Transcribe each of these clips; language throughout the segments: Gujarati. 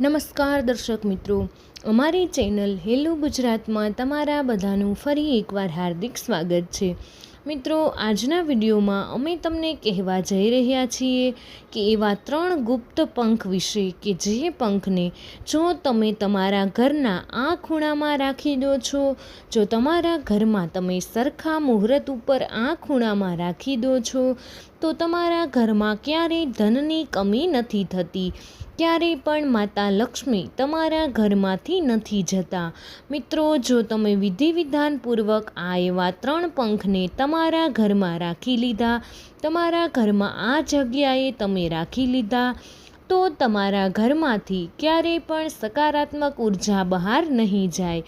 નમસ્કાર દર્શક મિત્રો. અમારી ચેનલ હેલો ગુજરાતમાં તમારા બધાનું ફરી એકવાર હાર્દિક સ્વાગત છે. મિત્રો, આજના વિડીયોમાં અમે તમને કહેવા જઈ રહ્યા છીએ કે એવા ત્રણ ગુપ્ત પંખ વિશે કે જે પંખને જો તમે તમારા ઘરના આ ખૂણામાં રાખી દો છો, જો તમારા ઘરમાં તમે સરખા મુહૂર્ત ઉપર આ ખૂણામાં રાખી દો છો, તો તમારા ઘરમાં ક્યારેય ધનની કમી નથી થતી. ક્યારેય પણ માતા લક્ષ્મી તમારા ઘરમાંથી નથી જતા. મિત્રો, જો તમે વિધિ વિધાનપૂર્વક આ એવા ત્રણ પંખને તમારા ઘરમાં રાખી લીધા, તમારા ઘરમાં આ જગ્યાએ તમે રાખી લીધા, તો તમારા ઘરમાંથી ક્યારેય પણ સકારાત્મક ઊર્જા બહાર નહીં જાય.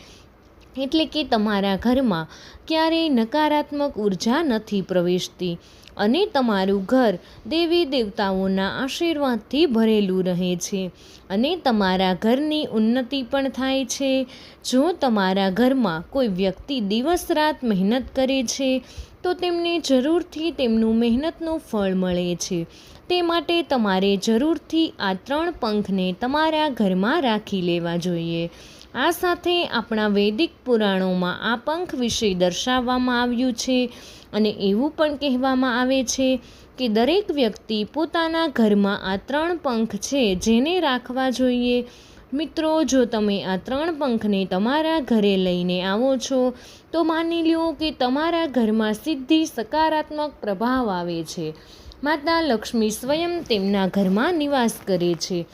એટલે કે તમારા ઘરમાં ક્યારેય નકારાત્મક ઊર્જા નથી પ્રવેશતી અને તમારું ઘર દેવી દેવતાઓના આશીર્વાદથી ભરેલું રહે છે અને તમારા ઘરની ઉન્નતિ પણ થાય છે. જો તમારા ઘરમાં કોઈ વ્યક્તિ દિવસ રાત મહેનત કરે છે, તો તેમને જરૂરથી તેમનું મહેનતનું ફળ મળે છે. તે માટે તમારે જરૂરથી આ ત્રણ પંખને તમારા ઘરમાં રાખી લેવા જોઈએ. આ સાથે આપણા વૈદિક પુરાણોમાં આ પંખ વિશે દર્શાવવામાં આવ્યું છે અને એવું પણ કહેવામાં આવે છે કે દરેક વ્યક્તિ પોતાના ઘરમાં આ ત્રણ પંખ છે જેને રાખવા જોઈએ. મિત્રો, જો તમે આ ત્રણ પંખને તમારા ઘરે લઈને આવો છો, તો માની લ્યો કે તમારા ઘરમાં સીધી સકારાત્મક પ્રભાવ આવે છે. માતા લક્ષ્મી સ્વયં તેમના ઘરમાં નિવાસ કરે છે.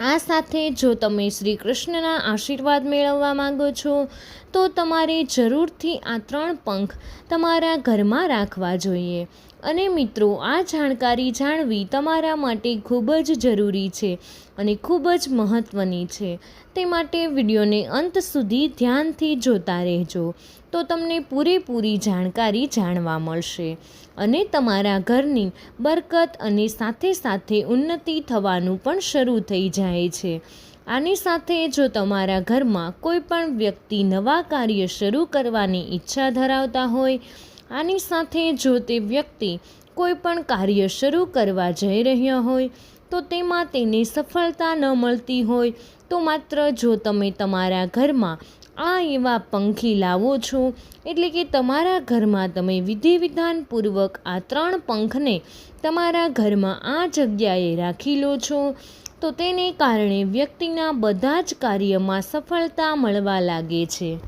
આ સાથે જો તમે શ્રી કૃષ્ણના આશીર્વાદ મેળવવા માંગો છો, તો તમારે જરૂરથી આ ત્રણ પંખ તમારા ઘરમાં રાખવા જોઈએ. અને મિત્રો, આ જાણકારી જાણવી તમારા માટે ખૂબ જ જરૂરી છે અને ખૂબ જ મહત્ત્વની છે. તે માટે વિડીયોને અંત સુધી ધ્યાનથી જોતા રહેજો, તો તમને પૂરેપૂરી જાણકારી જાણવા મળશે. અને તમારા ઘરની બરકત અને સાથે સાથે ઉન્નતિ થવાનું પણ શરૂ થઈ જાય છે. આની સાથે જો તમારા ઘરમાં કોઈ પણ વ્યક્તિ નવા કાર્ય શરૂ કરવાની ઈચ્છા ધરાવતા હોય, આની સાથે જો તે વ્યક્તિ કોઈ પણ કાર્ય શરૂ કરવા જઈ રહ્યા હોય, તો તેમાં તેને સફળતા ન મળતી હોય, તો માત્ર જો તમે તમારા ઘરમાં આ એવા પંખી લાવો છો એટલે કે તમારા ઘરમાં તમે વિધિ વિધાનપૂર્વક આ ત્રણ પંખને તમારા ઘરમાં આ જગ્યાએ રાખી લો છો, તો તેને કારણે વ્યક્તિના બધા જ કાર્યમાં સફળતા મળવા લાગે છે.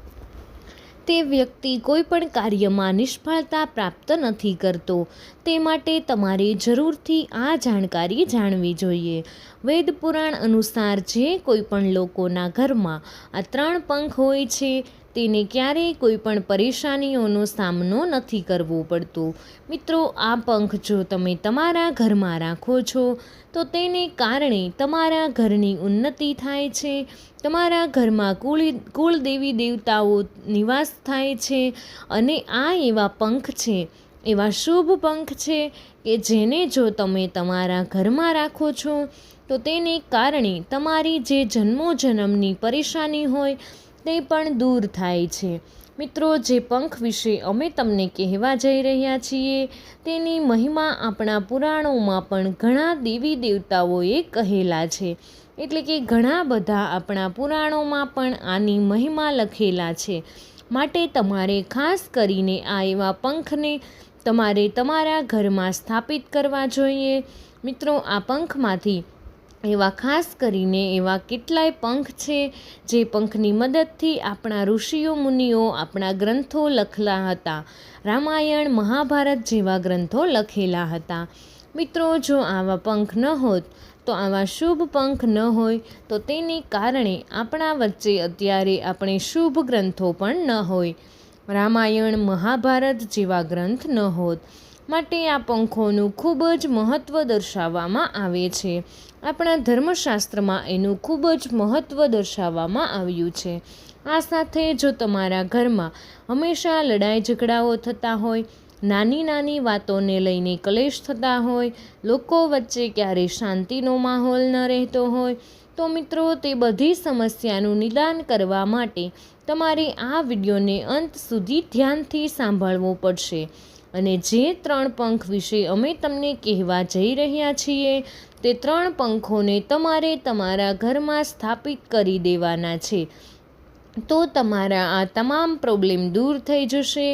તે વ્યક્તિ કોઈ પણ કાર્યમાં નિષ્ફળતા પ્રાપ્ત નથી કરતો. તે માટે તમારે જરૂરથી આ જાણકારી જાણવી જોઈએ. વેદ પુરાણ અનુસાર જે કોઈ પણ લોકોના ઘરમાં આ ત્રણ પંખ હોય છે તેને ક્યારેય કોઈ પણ પરેશાનીઓનો સામનો નથી કરવો પડતો. મિત્રો, આ પંખ જો તમે તમારા ઘરમાં રાખો છો, તો તેને કારણે તમારા ઘરની ઉન્નતિ થાય છે, તમારા ઘરમાં કુળ, કુળદેવી દેવતાઓ નિવાસ થાય છે, અને આ એવા પંખ છે, એવા શુભ પંખ છે કે જેને જો તમે તમારા ઘરમાં રાખો છો, તો તેને કારણે તમારી જે જન્મો જન્મની પરેશાની હોય તે પણ દૂર થાય છે. મિત્રો, જે પંખ વિશે અમે તમને કહેવા જઈ રહ્યા છીએ, તેની મહિમા આપણા પુરાણોમાં પણ ઘણા દેવી દેવતાઓએ કહેલા છે. એટલે કે ઘણા બધા આપણા પુરાણોમાં પણ આની મહિમા લખેલા છે. માટે તમારે ખાસ કરીને આ એવા પંખને તમારે તમારા ઘરમાં સ્થાપિત કરવા જોઈએ. મિત્રો, આ પંખમાંથી એવા ખાસ કરીને એવા કેટલાય પંખ છે જે પંખની મદદથી આપણા ઋષિઓ, મુનિઓ આપણા ગ્રંથો લખેલા હતા. રામાયણ, મહાભારત જેવા ગ્રંથો લખેલા હતા. મિત્રો, જો આવા પંખ ન હોત, તો આવા શુભ પંખ ન હોય, તો તેને કારણે આપણા વચ્ચે અત્યારે આપણે શુભ ગ્રંથો પણ ન હોય. રામાયણ, મહાભારત જેવા ગ્રંથ ન હોત, માટે આ પંખોનું ખૂબ જ મહત્ત્વ દર્શાવવામાં આવે છે. આપણા ધર્મશાસ્ત્રમાં એનું ખૂબ જ મહત્ત્વ દર્શાવવામાં આવ્યું છે. આ સાથે જો તમારા ઘરમાં હંમેશા લડાઈ ઝઘડાઓ થતા હોય નાની નાની વાતોને લઈને કલેશ થતા હોય, લોકો વચ્ચે ક્યારે શાંતિનો માહોલ ન રહેતો હોય, તો મિત્રો તે બધી સમસ્યાનું નિદાન કરવા માટે તમારે આ વિડીયોને અંત સુધી ધ્યાનથી સાંભળવો પડશે. અને જે ત્રણ પંખ વિશે અમે તમને કહેવા જઈ રહ્યા છીએ, તે ત્રણ પંખોને તમારે તમારા ઘરમાં સ્થાપિત કરી દેવાના છે. તો તમારા આ તમામ પ્રોબ્લેમ દૂર થઈ જશે.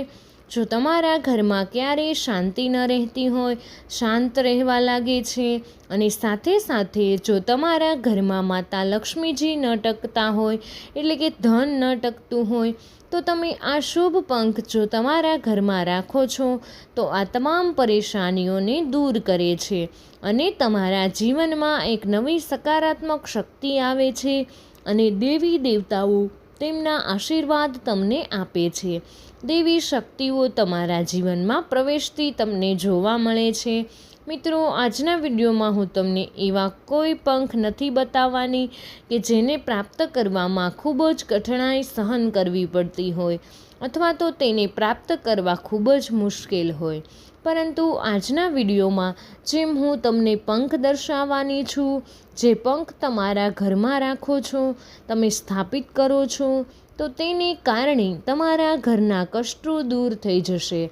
જો તમારા ઘરમાં ક્યારેય શાંતિ ન રહેતી હોય, શાંત રહેવા લાગે છે અને સાથે સાથે જો તમારા ઘરમાં માતા લક્ષ્મીજી ન ટકતા હોય, એટલે કે ધન ન ટકતું હોય તો તમે આ શુભ પંખ જો તમારા ઘરમાં રાખો છો, તો આ તમામ પરેશાનીઓને દૂર કરે છે અને તમારા જીવનમાં એક નવી સકારાત્મક શક્તિ આવે છે અને દેવી દેવતાઓ તેમના આશીર્વાદ તમને આપે છે. દેવી શક્તિઓ તમારા જીવનમાં પ્રવેશતી તમને જોવા મળે છે મિત્રો, આજના વિડીયોમાં હું તમને એવા કોઈ પંખ નથી બતાવવાની કે જેને પ્રાપ્ત કરવામાં ખૂબ જ કઠણાઈ સહન કરવી પડતી હોય અથવા તો તેને પ્રાપ્ત કરવા ખૂબ જ મુશ્કેલ હોય. પરંતુ આજના વિડીયોમાં જેમ હું તમને પંખ દર્શાવવાની છું, જે પંખ તમારા ઘરમાં રાખો છો, તમે સ્થાપિત કરો છો, તો તેને કારણે તમારા ઘરના કષ્ટો દૂર થઈ જશે.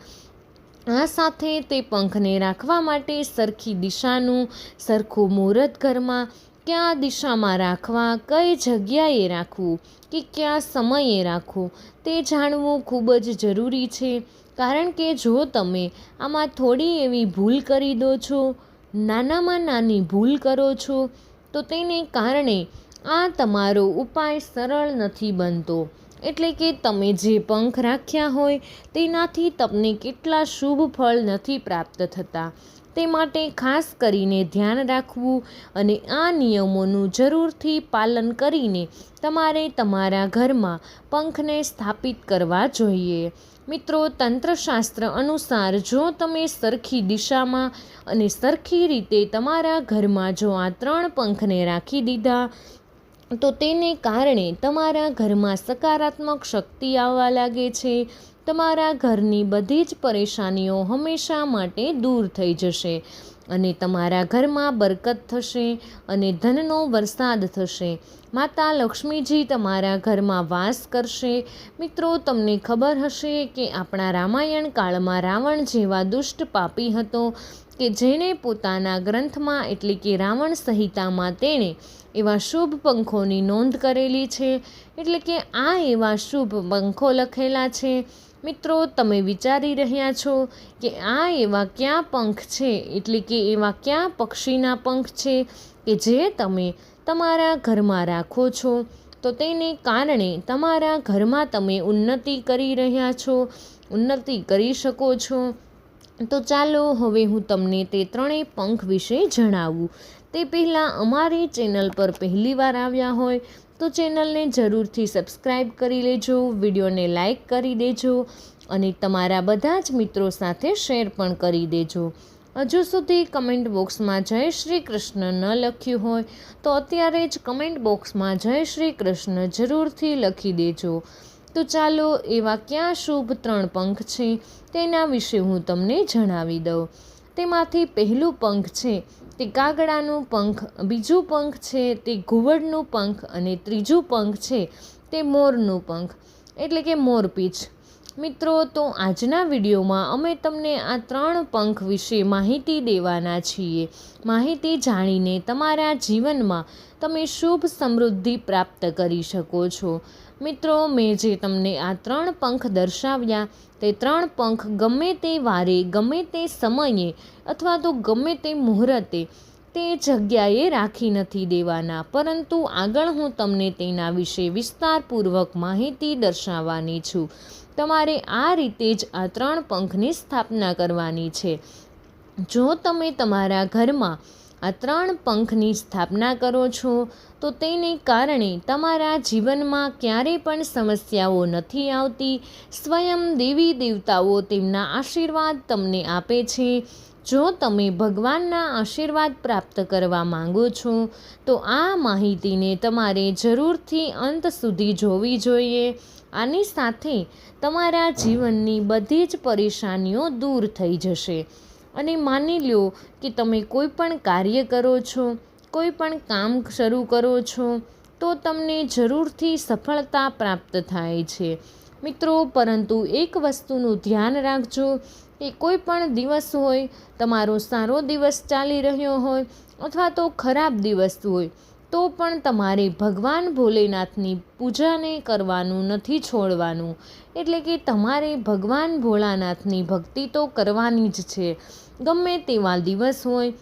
આ સાથે તે પંખને રાખવા માટે સરખી દિશાનું, સરખું મુહૂર્ત ઘરમાં કયા દિશામાં રાખવા, કઈ જગ્યાએ રાખવું કે કયા સમયે રાખવું તે જાણવું ખૂબ જ જરૂરી છે. કારણ કે જો તમે આમાં થોડી એવી ભૂલ કરી દો છો, નાનામાં નાની ભૂલ કરો છો, તો તેને કારણે આ તમારો ઉપાય સરળ નથી બનતો. એટલે કે તમે જે પંખ રાખ્યા હોય, તેનાથી તમને કેટલા શુભ ફળ નથી પ્રાપ્ત થતા. તે માટે ખાસ કરીને ધ્યાન રાખવું અને આ નિયમોનું જરૂરથી પાલન કરીને તમારે તમારા ઘરમાં પંખને સ્થાપિત કરવા જોઈએ. મિત્રો, તંત્રશાસ્ત્ર અનુસાર જો તમે સરખી દિશામાં અને સરખી રીતે તમારા ઘરમાં જો આ ત્રણ પંખને રાખી દીધા તો તેને કારણે તમારા ઘરમાં સકારાત્મક શક્તિ આવવા લાગે છે. તમારા ઘરની બધી જ પરેશાનીઓ હંમેશા માટે દૂર થઈ જશે અને તમારા ઘરમાં બરકત થશે અને ધનનો વરસાદ થશે. માતા લક્ષ્મીજી તમારા ઘરમાં વાસ કરશે. મિત્રો, તમને ખબર હશે કે આપણા રામાયણ કાળમાં રાવણ જેવા દુષ્ટ પાપી હતો કે જેણે પોતાના ગ્રંથમાં એટલે કે રાવણ સંહિતામાં તેણે એવા શુભ પંખોની નોંધ કરેલી છે. એટલે કે આ એવા શુભ પંખો લખેલા છે. મિત્રો, તમે વિચારી રહ્યા છો કે આ એવા ક્યાં પંખ છે? એટલે કે એવા ક્યાં પક્ષીના પંખ છે કે જે તમે તમારા ઘરમાં રાખો છો? તો તેને કારણે તમારા ઘરમાં તમે ઉન્નતિ કરી રહ્યા છો, ઉન્નતિ કરી શકો છો. તો ચાલો હવે હું તમને તે ત્રણેય પંખ વિશે જણાવું. તે પહેલાં અમારી ચેનલ પર પહેલીવાર આવ્યા હોય તો ચેનલને જરૂરથી સબસ્ક્રાઈબ કરી લેજો, વિડીયોને લાઈક કરી દેજો અને તમારા બધા જ મિત્રો સાથે શેર પણ કરી દેજો. હજુ સુધી કમેન્ટ બોક્સમાં જય શ્રી કૃષ્ણ ન લખ્યું હોય તો અત્યારે જ કમેન્ટ બોક્સમાં જય શ્રી કૃષ્ણ જરૂરથી લખી દેજો. તો ચાલો એવા ક્યાં શુભ ત્રણ પંખ છે તેના વિશે હું તમને જણાવી દઉં. તેમાંથી પહેલું પંખ છે તે કાગડાનું પંખ, બીજું પંખ છે તે ઘુવડનું પંખ અને ત્રીજું પંખ છે તે મોરનું પંખ. એટલે કે મોરપીંછ મિત્રો, તો આજના વિડીયોમાં અમે તમને આ ત્રણ પંખ વિશે માહિતી દેવાના છીએ. માહિતી જાણીને તમારા જીવનમાં તમે શુભ સમૃદ્ધિ પ્રાપ્ત કરી શકો છો. મિત્રો, મેં જે તમને આ ત્રણ પંખ દર્શાવ્યા, તે ત્રણ પંખ ગમે તે વારે, ગમે તે સમયે અથવા તો ગમે તે મુહૂર્તે તે જગ્યાએ રાખી નથી દેવાના. પરંતુ આગળ હું તમને તેના વિશે વિસ્તારપૂર્વક માહિતી દર્શાવવાની છું. તમારે આ રીતે જ આ ત્રણ પંખની સ્થાપના કરવાની છે. જો તમે તમારા ઘરમાં આ ત્રણ પંખની સ્થાપના કરો છો, તો તેને કારણે તમારા જીવનમાં ક્યારેય પણ સમસ્યાઓ નથી આવતી. સ્વયં દેવી દેવતાઓ તેમના આશીર્વાદ તમને આપે છે. જો તમે ભગવાનના આશીર્વાદ પ્રાપ્ત કરવા માંગો છો, તો આ માહિતીને તમારે જરૂરથી અંત સુધી જોવી જોઈએ. આની સાથે તમારા જીવનની બધી જ પરેશાનીઓ દૂર થઈ જશે. અને માની લો કે તમે કોઈ પણ કાર્ય કરો છો, કોઈ પણ કામ શરૂ કરો છો, તો તમને જરૂરથી સફળતા પ્રાપ્ત થાય છે. મિત્રો, પરંતુ એક વસ્તુનું ધ્યાન રાખજો કે કોઈ પણ દિવસ હોય, તમારો સારો દિવસ ચાલી રહ્યો હોય અથવા તો ખરાબ દિવસ હોય તો પણ તમારે ભગવાન ભોલેનાથની પૂજાને કરવાનું નથી છોડવાનું. એટલે કે તમારે ભગવાન ભોળાનાથની ભક્તિ તો કરવાની જ છે. ગમે તેવા દિવસ હોય,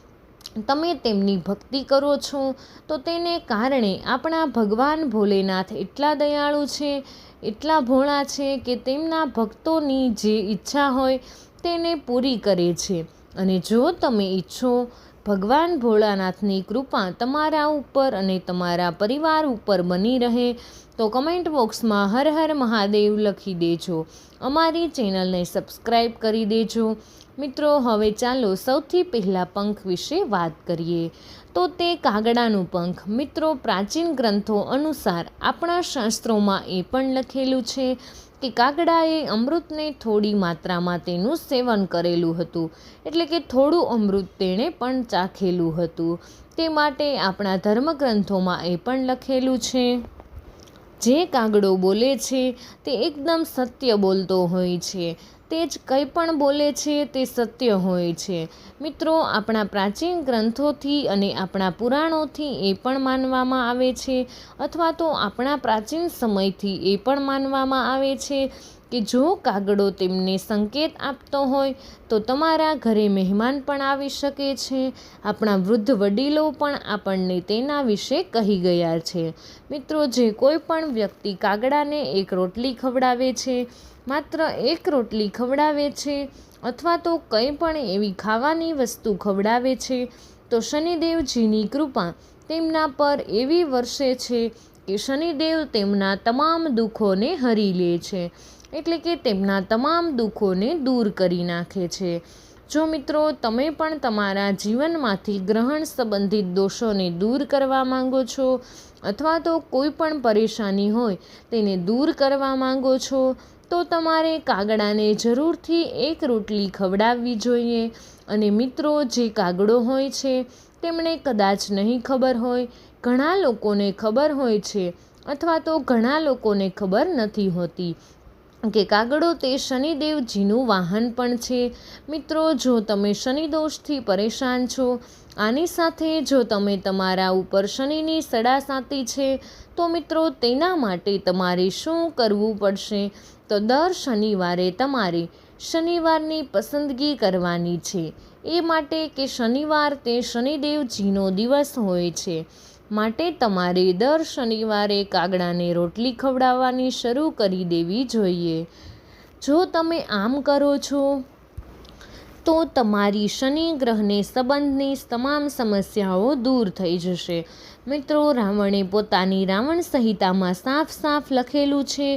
તમે તેમની ભક્તિ કરો છો, તો તેને કારણે આપણા ભગવાન ભોલેનાથ એટલા દયાળુ છે, એટલા ભોળા છે કે તેમના ભક્તોની જે ઈચ્છા હોય, તેને પૂરી કરે છે. અને જો તમે ઈચ્છો ભગવાન ભોળાનાથની કૃપા તમારા ઉપર અને તમારા પરિવાર ઉપર બની રહે, તો કમેન્ટ બોક્સમાં હર હર મહાદેવ લખી દેજો. અમારી ચેનલને સબસ્ક્રાઈબ કરી દેજો. મિત્રો, હવે ચાલો સૌથી પહેલાં પંખ વિશે વાત કરીએ. તો તે કાગડાનું પંખ. મિત્રો, પ્રાચીન ગ્રંથો અનુસાર આપણા શાસ્ત્રોમાં એ પણ લખેલું છે. કે કાગડાએ અમૃતને થોડી માત્રામાં તેનું સેવન કરેલું હતું. એટલે કે થોડું અમૃત તેણે પણ ચાખેલું હતું. તે માટે આપણા ધર્મગ્રંથોમાં એ પણ લખેલું છે. જે કાગડો બોલે છે તે એકદમ સત્ય બોલતો હોય છે. તે જ કંઈ પણ બોલે છે તે સત્ય હોય છે. મિત્રો, આપણા પ્રાચીન ગ્રંથોથી અને આપણા પુરાણોથી એ પણ માનવામાં આવે છે. અથવા તો આપણા પ્રાચીન સમયથી એ પણ માનવામાં આવે છે કે જો કાગડો તેમને સંકેત આપતો હોય, તો તમારા ઘરે મહેમાન પણ આવી શકે છે. આપણા વૃદ્ધ વડીલો પણ આપણને તેના વિશે કહી ગયા છે. મિત્રો, જે કોઈ પણ વ્યક્તિ કાગડાને એક રોટલી ખવડાવે છે માત્ર એક રોટલી ખવડાવે છે અથવા તો કંઈ પણ એવી ખાવાની વસ્તુ ખવડાવે છે, તો શનિદેવજીની કૃપા તેમના પર એવી વર્ષે છે કે શનિદેવ તેમના તમામ દુઃખોને હરી લે છે, એટલે કે તેમના તમામ દુઃખોને દૂર કરી નાખે છે. જો મિત્રો, તમે પણ તમારા જીવનમાંથી ગ્રહણ સંબંધિત દોષોને દૂર કરવા માંગો છો અથવા તો કોઈ પણ પરેશાની હોય તેને દૂર કરવા માંગો છો તો તમારે કાગડાને જરૂરથી એક રોટલી ખવડાવવી જોઈએ. અને મિત્રો, જે કાગડો હોય છે, તેમણે કદાચ નહીં ખબર હોય, ઘણા લોકોને ખબર હોય છે, અથવા તો ઘણા લોકોને ખબર નથી હોતી કે કાગડો તે શનિદેવજીનું વાહન પણ છે. મિત્રો, જો તમે શનિદોષથી પરેશાન છો, આની સાથે જો તમે તમારા ઉપર શનિની સડાસાતી છે, તો મિત્રો, તેના માટે તમારે શું કરવું પડશે? તો દર શનિવારે તમારે શનિવારની પસંદગી કરવાની છે. એ માટે કે શનિવાર તે શનિદેવજીનો દિવસ હોય છે. માટે તમારે દર શનિવારે કાગડાને રોટલી ખવડાવવાની શરૂ કરી દેવી જોઈએ. જો તમે આમ કરો છો તો તમારી શનિ ગ્રહને સંબંધની તમામ સમસ્યાઓ દૂર થઈ જશે. મિત્રો, રાવણે પોતાની રાવણ સંહિતામાં સાફ સાફ લખેલું છે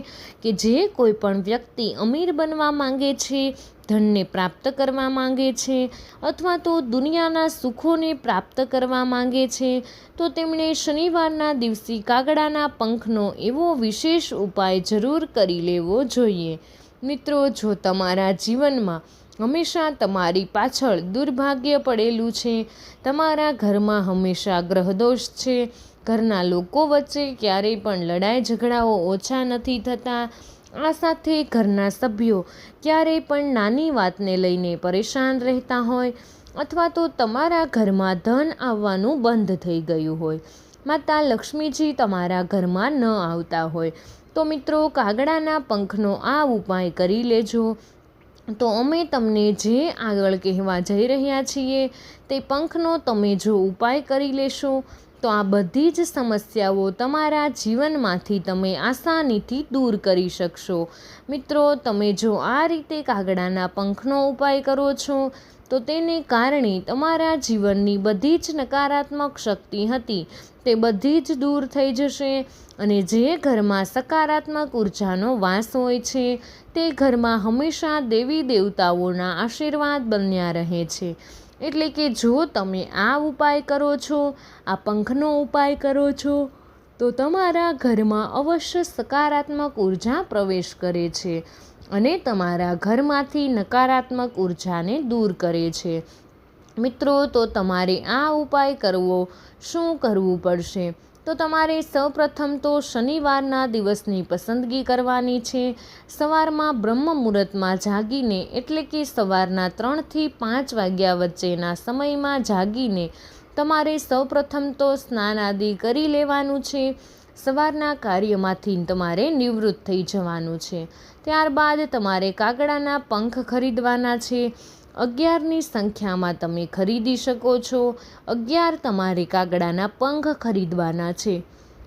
કે જે કોઈ પણ વ્યક્તિ અમીર બનવા માંગે છે, ધનને પ્રાપ્ત કરવા માંગે છે અથવા તો દુનિયાના સુખોને પ્રાપ્ત કરવા માંગે છે, તો તેમણે શનિવારના દિવસે કાગડાના પંખનો એવો વિશેષ ઉપાય જરૂર કરી લેવો જોઈએ. મિત્રો, જો તમારા જીવનમાં હંમેશા તમારી પાછળ દુર્ભાગ્ય પડેલું છે. તમારા ઘરમાં હંમેશા ગ્રહદોષ છે. ઘરના લોકો વચ્ચે ક્યારેય પણ લડાઈ ઝઘડાઓ ઓછા નથી થતા. આ સાથે ઘરના સભ્યો ક્યારેય પણ નાની વાતને લઈને પરેશાન રહેતા હોય અથવા તો તમારા ઘરમાં ધન આવવાનું બંધ થઈ ગયું હોય. માતા લક્ષ્મીજી તમારા ઘરમાં ન આવતા હોય. તો મિત્રો, કાગડાના પંખનો આ ઉપાય કરી લેજો. તો અમે તમને જે આગળ કહેવા જઈ રહ્યા છીએ તે પંખનો તમે જો ઉપાય કરી લેશો, તો આ બધી જ સમસ્યાઓ તમારા જીવનમાંથી તમે આસાનીથી દૂર કરી શકશો. મિત્રો, તમે જો આ રીતે કાગડાના પંખનો ઉપાય કરો છો, તો તેને કારણે તમારા જીવનની બધી જ નકારાત્મક શક્તિ હતી. તે બધી જ દૂર થઈ જશે અને જે ઘરમાં સકારાત્મક ઉર્જાનો વાસ હોય છે, તે ઘરમાં હંમેશા દેવી દેવતાઓના આશીર્વાદ બન્યા રહે છે. એટલે કે જો તમે આ ઉપાય કરો છો, આ પંખનો ઉપાય કરો છો, તો તમારા ઘરમાં અવશ્ય સકારાત્મક ઊર્જા પ્રવેશ કરે છે અને તમારા ઘરમાંથી નકારાત્મક ઉર્જાને દૂર કરે છે. મિત્રો, તો તમારે આ ઉપાય કરવો, શું કરવું પડશે? તો તમારે સૌપ્રથમ તો શનિવારના દિવસની પસંદગી કરવાની છે. સવારમાં બ્રહ્મ મુહૂર્તમાં જાગીને, એટલે કે સવારના ત્રણથી પાંચ વાગ્યા વચ્ચેના સમયમાં જાગીને, તમારે સૌપ્રથમ તો સ્નાન આદિ કરી લેવાનું છે. સવારના કાર્યમાંથી તમારે નિવૃત્ત થઈ જવાનું છે. ત્યારબાદ તમારે કાગડાના પંખ ખરીદવાના છે. અગિયારની સંખ્યામાં તમે ખરીદી શકો છો. અગિયાર તમારે કાગડાના પંખ ખરીદવાના છે.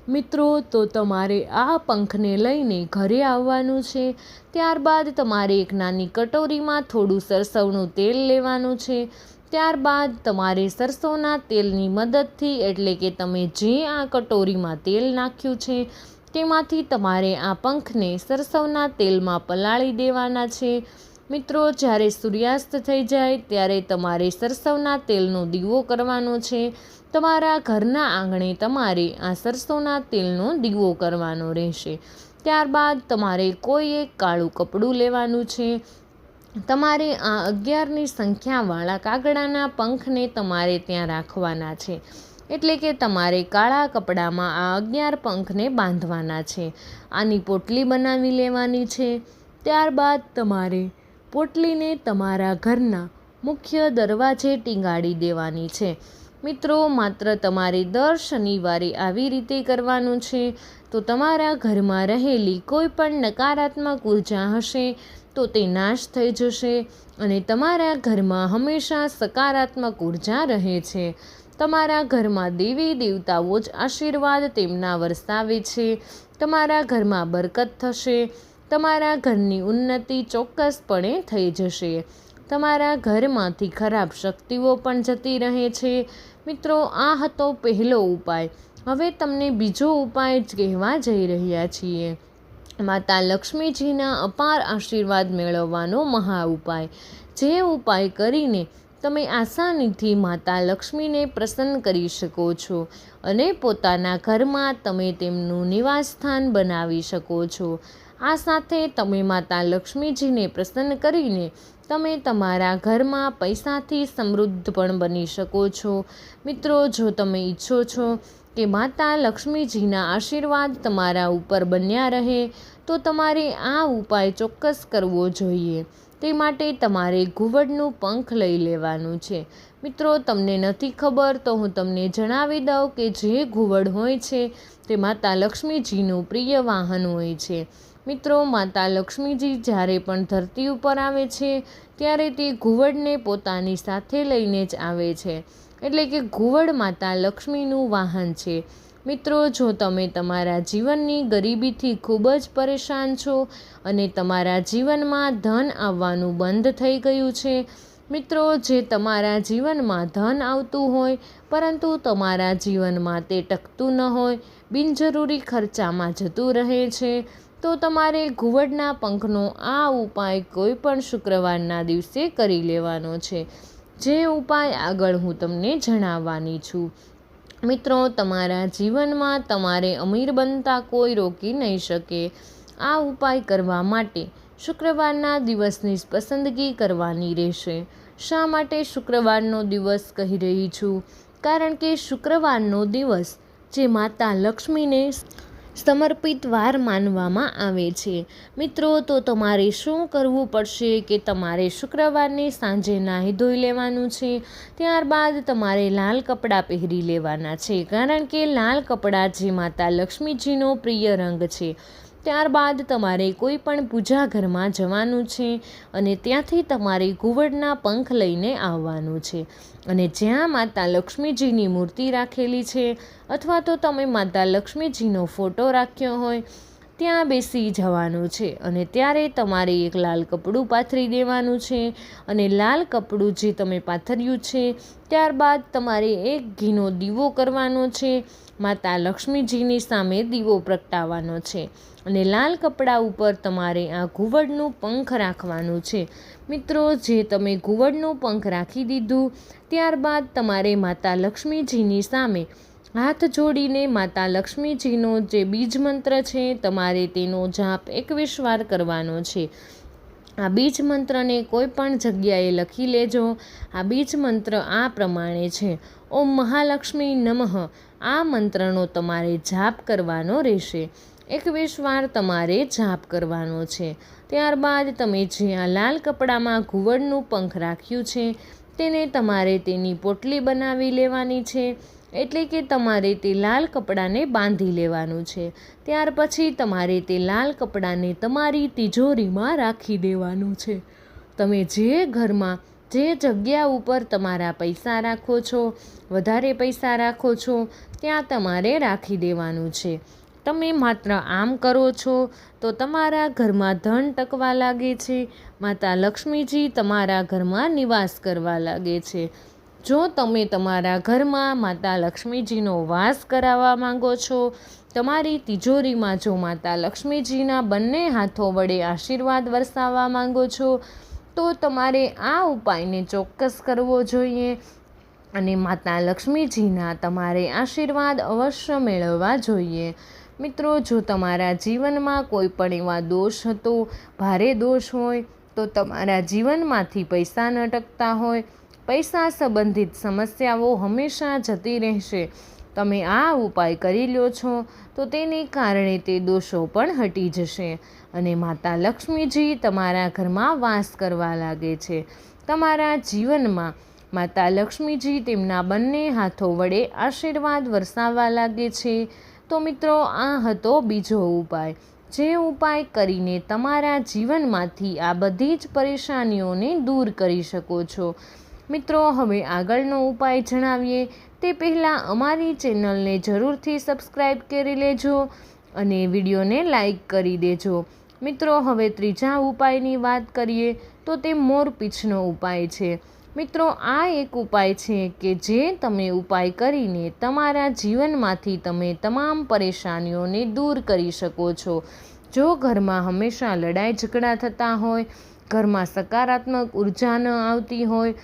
મિત્રો, તો તમારે આ પંખને લઈને ઘરે આવવાનું છે. ત્યારબાદ તમારે એક નાની કટોરીમાં થોડું સરસવનું તેલ લેવાનું છે. ત્યારબાદ તમારે સરસોના તેલની મદદથી, એટલે કે તમે જે આ કટોરીમાં તેલ નાખ્યું છે, તેમાંથી તમારે આ પંખને સરસવના તેલમાં પલાળી દેવાના છે. મિત્રો, જ્યારે સૂર્યાસ્ત થઈ જાય, ત્યારે તમારે સરસવના તેલનો દીવો કરવાનો છે. તમારા ઘરના આંગણે તમારે આ સરસવના તેલનો દીવો કરવાનો રહેશે. ત્યારબાદ તમારે કોઈ એક કાળું કપડું લેવાનું છે. તમારે આ અગિયારની સંખ્યાવાળા કાગડાના પંખને તમારે ત્યાં રાખવાના છે. એટલે કે તમારે કાળા કપડામાં આ અગિયાર પંખને બાંધવાના છે. આની પોટલી બનાવી લેવાની છે. ત્યારબાદ તમારે પોટલીને તમારા ઘરના મુખ્ય દરવાજે ટીંગાડી દેવાની છે. મિત્રો, માત્ર તમારે દર શનિવારે આવી રીતે કરવાનું છે. તો તમારા ઘરમાં રહેલી કોઈ પણ નકારાત્મક ઊર્જા હશે તો તે નાશ થઈ જશે અને તમારા ઘરમાં હંમેશા સકારાત્મક ઊર્જા રહે છે. તમારા ઘરમાં દેવી દેવતાઓ જ આશીર્વાદ તેમના વરસાવે છે. તમારા ઘરમાં બરકત થશે તમારા ઘરની ઉન્નતિ ચોક્કસપણે થઈ જશે. તમારા ઘરમાંથી ખરાબ શક્તિઓ પણ જતી રહે છે. મિત્રો, આ હતો પહેલો ઉપાય. હવે તમને બીજો ઉપાય જ કહેવા જઈ રહ્યા છીએ. માતા લક્ષ્મીજીના અપાર આશીર્વાદ મેળવવાનો મહા ઉપાય. જે ઉપાય કરીને તમે આસાનીથી માતા લક્ષ્મીને પ્રસન્ન કરી શકો છો અને પોતાના ઘરમાં તમે તેમનું નિવાસસ્થાન બનાવી શકો છો. આ સાથે તમે માતા લક્ષ્મીજીને પ્રસન્ન કરીને તમે તમારા ઘરમાં પૈસાથી સમૃદ્ધ પણ બની શકો છો. મિત્રો, જો તમે ઈચ્છો છો કે માતા લક્ષ્મીજીના આશીર્વાદ તમારા ઉપર બન્યા રહે, તો તમારે આ ઉપાય ચોક્કસ કરવો જોઈએ. તે માટે તમારે ઘુવડનું પંખ લઈ લેવાનું છે. મિત્રો, તમને નથી ખબર તો હું તમને જણાવી દઉં કે જે ઘુવડ હોય છે તે માતા લક્ષ્મીજીનું પ્રિય વાહન હોય છે. મિત્રો, માતા લક્ષ્મીજી જ્યારે પણ ધરતી ઉપર આવે છે, ત્યારે તે ઘુવડને પોતાની સાથે લઈને જ આવે છે. એટલે કે ઘુવડ માતા લક્ષ્મીનું વાહન છે. મિત્રો, જો તમે તમારા જીવનની ગરીબીથી ખૂબ જ પરેશાન છો અને તમારા જીવનમાં ધન આવવાનું બંધ થઈ ગયું છે, મિત્રો, જે તમારા જીવનમાં ધન આવતું હોય, પરંતુ તમારા જીવનમાં તે ટકતું ન હોય બિનજરૂરી ખર્ચામાં જતું રહે છે, તો તમારે ઘુવડના પંખનો આ ઉપાય કોઈ પણ શુક્રવારના દિવસે કરી લેવાનો છે. જે ઉપાય આગળ હું તમને જણાવવાની છું. મિત્રો, તમારા જીવનમાં તમારે અમીર બનતા કોઈ રોકી નહીં શકે. આ ઉપાય કરવા માટે શુક્રવારના દિવસની પસંદગી કરવાની રહેશે. શા માટે શુક્રવારનો દિવસ કહી રહી છું? કારણ કે શુક્રવારનો દિવસ જે માતા લક્ષ્મીને સમર્પિત વાર માનવામાં આવે છે. મિત્રો, તો તમારે શું કરવું પડશે કે તમારે શુક્રવારને સાંજે નાહી ધોઈ લેવાનું છે? ત્યારબાદ તમારે લાલ કપડાં પહેરી લેવાના છે. કારણ કે લાલ કપડાં જે માતા લક્ષ્મીજીનો પ્રિય રંગ છે. ત્યારબાદ તમારે કોઈ પણ પૂજા ઘરમાં જવાનું છે અને ત્યાંથી તમારે ઘુવડના પંખ લઈને આવવાનું છે. અને જ્યાં માતા લક્ષ્મીજીની મૂર્તિ રાખેલી છે અથવા તો તમે માતા લક્ષ્મીજીનો ફોટો રાખ્યો હોય ત્યાં બેસી જવાનું છે અને ત્યારે તમારે એક લાલ કપડું પાથરી દેવાનું છે અને લાલ કપડું જે તમે પાથર્યું છે, ત્યારબાદ તમારે એક ઘીનો દીવો કરવાનો છે, માતા લક્ષ્મીજીની સામે દીવો પ્રગટાવવાનો છે અને લાલ કપડા ઉપર તમારે આ ઘુવડનું પંખ રાખવાનું છે. મિત્રો, જે તમે ઘુવડનું પંખ રાખી દીધું, ત્યારબાદ તમારે માતા લક્ષ્મીજીની સામે હાથ જોડીને માતા લક્ષ્મીજીનો જે બીજ મંત્ર છે, તમારે તેનો જાપ એકવીસ વાર કરવાનો છે. આ બીજ મંત્રને કોઈ પણ જગ્યાએ લખી લેજો. આ બીજ મંત્ર આ પ્રમાણે છે. ઓમ મહાલક્ષ્મી નમઃ. આ મંત્રનો તમારે જાપ કરવાનો રહેશે. એકવીસ વાર તમારે જાપ કરવાનો છે. ત્યારબાદ તમે જ્યાં લાલ કપડામાં ઘુવડનું પંખ રાખ્યું છે, તેને તમારે તેની પોટલી બનાવી લેવાની છે. એટલે કે તમારે તે લાલ કપડાને બાંધી લેવાનું છે. ત્યાર પછી તમારે તે લાલ કપડાને તમારી તિજોરીમાં રાખી દેવાનું છે. તમે જે ઘરમાં, જે જગ્યા ઉપર તમારા પૈસા રાખો છો, વધારે પૈસા રાખો છો, ત્યાં તમારે રાખી દેવાનું છે. તમે માત્ર આમ કરો છો તો તમારા ઘરમાં ધન ટકવા લાગે છે. માતા લક્ષ્મીજી તમારા ઘરમાં નિવાસ કરવા લાગે છે. જો તમે તમારા ઘરમાં માતા લક્ષ્મીજીનો વાસ કરાવવા માંગો છો, તમારી તિજોરીમાં જો માતા લક્ષ્મીજીના બંને હાથો વડે આશીર્વાદ વરસાવવા માંગો છો, તો તમારે આ ઉપાયને ચોક્કસ કરવો જોઈએ અને માતા લક્ષ્મીજીના તમારે આશીર્વાદ અવશ્ય મેળવવા જોઈએ. મિત્રો, જો તમારા જીવનમાં કોઈ પણ એવા દોષ હતો, ભારે દોષ હોય, તો તમારા જીવનમાંથી પૈસા ન ટકતા હોય પૈસા સંબંધિત સમસ્યાઓ હંમેશા જતી રહેશે. તમે આ ઉપાય કરી લો છો, તો તેને કારણે તે દોષો પણ હટી જશે. અને માતા લક્ષ્મીજી તમારા ઘરમાં વાસ કરવા લાગે છે. તમારા જીવનમાં માતા લક્ષ્મીજી તેમના બંને હાથો વડે આશીર્વાદ વરસાવવા લાગે છે. તો મિત્રો, આ હતો બીજો ઉપાય. જે ઉપાય કરીને તમારા જીવનમાંથી આ બધી જ પરેશાનીઓને દૂર કરી શકો છો. મિત્રો, હવે આગળનો ઉપાય જણાવીએ. તે પહેલાં અમારી ચેનલને જરૂરથી સબસ્ક્રાઈબ કરી લેજો અને વિડીયોને લાઈક કરી દેજો. મિત્રો, હવે ત્રીજા ઉપાયની વાત કરીએ તો તે મોરપીછનો ઉપાય છે. મિત્રો, આ એક ઉપાય છે કે જે તમે ઉપાય કરીને તમારા જીવનમાંથી તમે તમામ પરેશાનીઓને દૂર કરી શકો છો. જો ઘરમાં હંમેશા લડાઈ ઝઘડા થતા હોય, ઘરમાં સકારાત્મક ઊર્જા ન આવતી હોય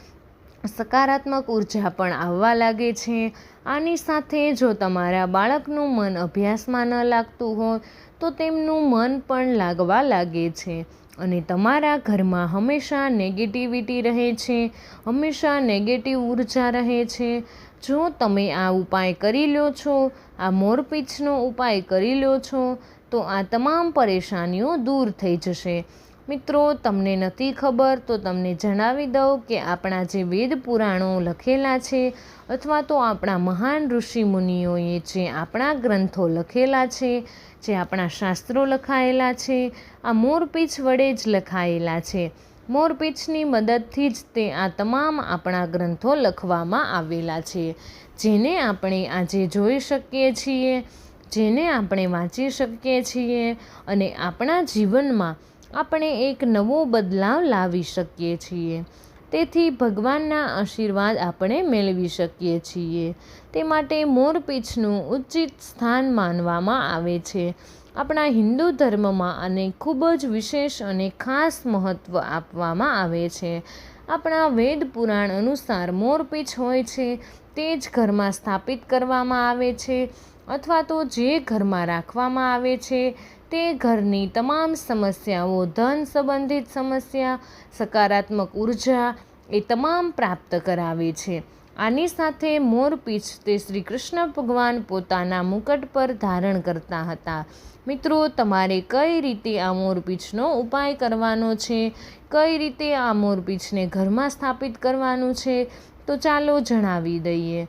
સકારાત્મક ઊર્જા પણ આવવા લાગે છે. આની સાથે જો તમારા બાળકનું મન અભ્યાસમાં ન લાગતું હોય, તો તેમનું મન પણ લાગવા લાગે છે. અને તમારા ઘરમાં હંમેશા નેગેટિવિટી રહે છે, હંમેશા નેગેટિવ ઊર્જા રહે છે. જો તમે આ ઉપાય કરી લો છો, આ મોરપીંછનો ઉપાય કરી લો છો, તો આ તમામ પરેશાનીઓ દૂર થઈ જશે. મિત્રો, તમને નથી ખબર તો તમને જણાવી દઉં કે આપણા જે વેદ પુરાણો લખેલા છે અથવા તો આપણા મહાન ઋષિ મુનિઓએ જે આપણા ગ્રંથો લખેલા છે, જે આપણા શાસ્ત્રો લખાયેલા છે, આ મોરપીંછ વડે જ લખાયેલા છે. મોરપીંછની મદદથી જ તે આ તમામ આપણા ગ્રંથો લખવામાં આવેલા છે. જેને આપણે આજે જોઈ શકીએ છીએ, જેને આપણે વાંચી શકીએ છીએ અને આપણા જીવનમાં આપણે એક નવો બદલાવ લાવી શકીએ છીએ. તેથી ભગવાનના આશીર્વાદ આપણે મેળવી શકીએ છીએ. તે માટે મોરપીંછનું ઉચિત સ્થાન માનવામાં આવે છે. આપણા હિન્દુ ધર્મમાં અને ખૂબ જ વિશેષ અને ખાસ મહત્ત્વ આપવામાં આવે છે. આપણા વેદ પુરાણ અનુસાર મોરપીંછ હોય છે તે જ ઘરમાં સ્થાપિત કરવામાં આવે છે અથવા તો જે ઘરમાં રાખવામાં આવે છે તે ઘરની તમામ સમસ્યાઓ, ધન સંબંધિત સમસ્યા, સકારાત્મક ઊર્જા એ તમામ પ્રાપ્ત કરાવે છે. આની સાથે મોરપીંછ તે શ્રી કૃષ્ણ ભગવાન પોતાના મુકટ પર ધારણ કરતા હતા. મિત્રો, તમારે કઈ રીતે આ મોરપીંછનો ઉપાય કરવાનો છે? કઈ રીતે આ મોરપીંછને ઘરમાં સ્થાપિત કરવાનું છે? તો ચાલો જણાવી દઈએ.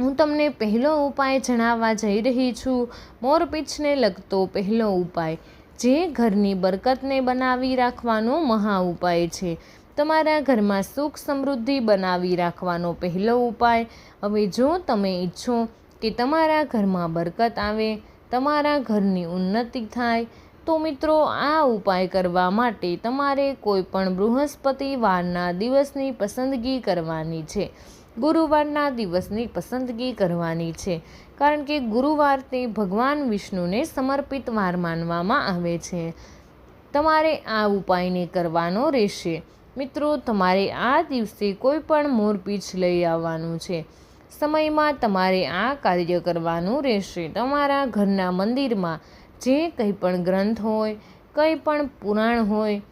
હું તમને પહેલો ઉપાય જણાવવા જઈ રહી છું. મોરપીંછને લગતો પહેલો ઉપાય. જે ઘરની બરકતને બનાવી રાખવાનો મહા ઉપાય છે. તમારા ઘરમાં સુખ સમૃદ્ધિ બનાવી રાખવાનો પહેલો ઉપાય. હવે જો તમે ઈચ્છો કે તમારા ઘરમાં બરકત આવે, તમારા ઘરની ઉન્નતિ થાય, તો મિત્રો આ ઉપાય કરવા માટે તમારે કોઈ પણ બૃહસ્પતિવારના દિવસની પસંદગી કરવાની છે. ગુરુવારના દિવસની પસંદગી કરવાની છે. કારણ કે ગુરુવાર તે ભગવાન વિષ્ણુને સમર્પિત વાર માનવામાં આવે છે. તમારે આ ઉપાયને કરવાનો રહેશે. મિત્રો, તમારે આ દિવસે કોઈ પણ મોરપીંછ લઈ આવવાનું છે. સમયમાં તમારે આ કાર્ય કરવાનું રહેશે. તમારા ઘરના મંદિરમાં જે કંઈ પણ ગ્રંથ હોય, કંઈ પણ પુરાણ હોય,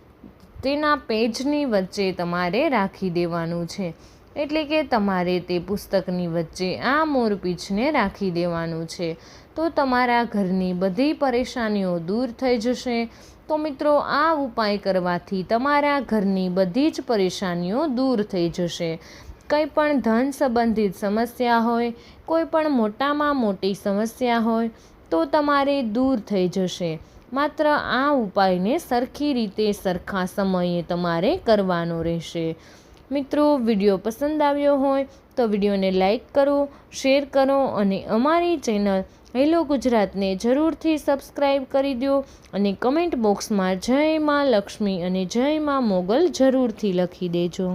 તેના પેજની વચ્ચે તમારે રાખી દેવાનું છે. એટલે કે તમારે તે પુસ્તકની વચ્ચે આ મોરપીંછને રાખી દેવાનું છે. તો તમારા ઘરની બધી પરેશાનીઓ દૂર થઈ જશે. તો મિત્રો, આ ઉપાય કરવાથી તમારા ઘરની બધી જ પરેશાનીઓ દૂર થઈ જશે. કંઈ પણ ધન સંબંધિત સમસ્યા હોય, કોઈ પણ મોટામાં મોટી સમસ્યા હોય, તો તમારે દૂર થઈ જશે. માત્ર આ ઉપાયને સરખી રીતે સરખા સમયે તમારે કરવાનો રહેશે. મિત્રો, વીડિયો પસંદ આવ્યો હોય તો વિડીયોને લાઈક કરો, શેર કરો અને અમારી ચેનલ હેલો ગુજરાતને જરૂરથી સબસ્ક્રાઈબ કરી દો અને કમેન્ટ બોક્સમાં જય માં લક્ષ્મી અને જય માં મોગલ જરૂરથી લખી દેજો.